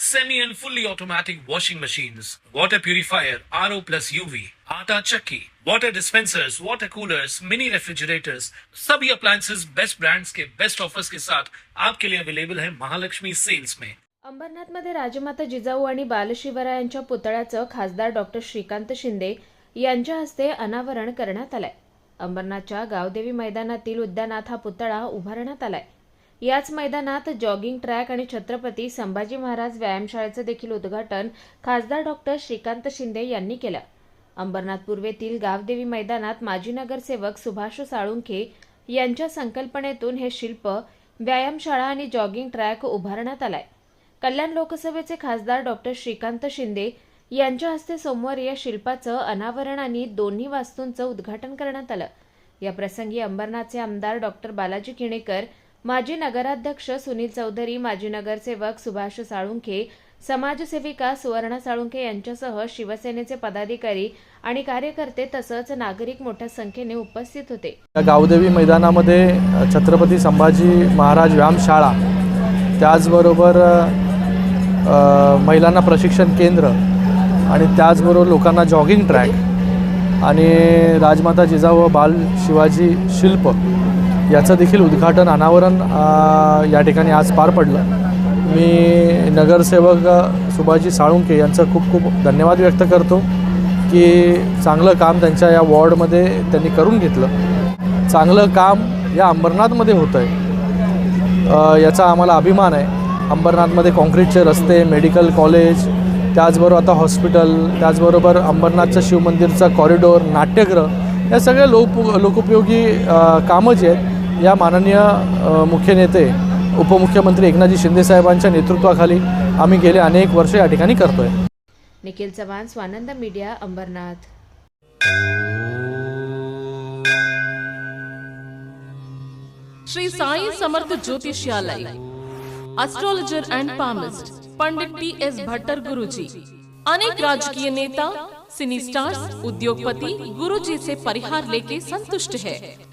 semi and fully automatic washing machines, water purifier, RO plus UV, आटा चक्की, water dispensers, water coolers, mini refrigerators, सभी appliances best brands के best offers के साथ आपके लिए अवेलेबल है महालक्ष्मी सेल्स में। अंबरनाथमध्ये राजमाता जिजाऊ आणि बालशिवरायांच्या पुतळ्याचं खासदार डॉक्टर श्रीकांत शिंदे यांच्या हस्ते अनावरण करण्यात आलंय. अंबरनाथच्या गावदेवी मैदानातील उद्यानात हा पुतळा उभारण्यात आलाय. याच मैदानात जॉगिंग ट्रॅक आणि छत्रपती संभाजी महाराज व्यायामशाळेचं देखील उद्घाटन खासदार डॉक्टर श्रीकांत शिंदे यांनी केलं. अंबरनाथ पूर्वेतील गावदेवी मैदानात माजी नगरसेवक सुभाष साळुंखे यांच्या संकल्पनेतून हे शिल्प व्यायामशाळा आणि जॉगिंग ट्रॅक उभारण्यात आलाय. कल्याण लोकसभेचे खासदार डॉक्टर श्रीकांत शिंदे यांच्या हस्ते सोमवारी या शिल्पाचं अनावरण आणि दोन्ही वास्तूंचं उद्घाटन करण्यात आलं. या प्रसंगी अंबरनाथचे आमदार डॉक्टर बालाजी किणेकर माजी नगराध्यक्ष सुनील चौधरी माजी नगरसेवक सुभाष साळुंखे समाजसेविका सुवर्णा साळुंखे यांच्यासह शिवसेनेचे पदाधिकारी आणि कार्यकर्ते तसंच नागरिक मोठ्या संख्येने उपस्थित होते. गावदेवी मैदानामध्ये छत्रपती संभाजी महाराज व्यायामशाळा त्याचबरोबर महिलांना प्रशिक्षण केंद्र आणि त्याचबरोबर लोकांना जॉगिंग ट्रॅक आणि राजमाता जिजाऊ व बाल शिवाजी शिल्प याचं देखील उद्घाटन अनावरण या ठिकाणी आज पार पडलं. मी नगरसेवक सुभाजी साळुंके यांचं खूप खूप धन्यवाद व्यक्त करतो की चांगलं काम त्यांच्या या वॉर्डमध्ये त्यांनी करून घेतलं. चांगलं काम या अंबरनाथमध्ये होतं आहे याचा आम्हाला अभिमान आहे. अंबरनाथमध्ये कॉन्क्रीटचे रस्ते मेडिकल कॉलेज त्याचबरोबर आता हॉस्पिटल त्याचबरोबर अंबरनाथचं शिवमंदिरचा कॉरिडोर नाट्यगृह या सगळ्या लोक लोकोपयोगी कामं जी आहेत या माननीय मुख्य नेते उपमुख्यमंत्री एकनाथजी शिंदेसाहेबांच्या नेतृत्वाखाली आम्ही गेले अनेक वर्ष या ठिकाणी करतो आहे Nikhil Chavan Swanand media Ambernath. Shri Sai Samarth Jyotishyalaya astrologer and palmist Pandit T S Bhattar Guruji. अनेक राजकीय नेता सिनी स्टार्स उद्योगपति गुरुजी से परिहार लेके संतुष्ट है.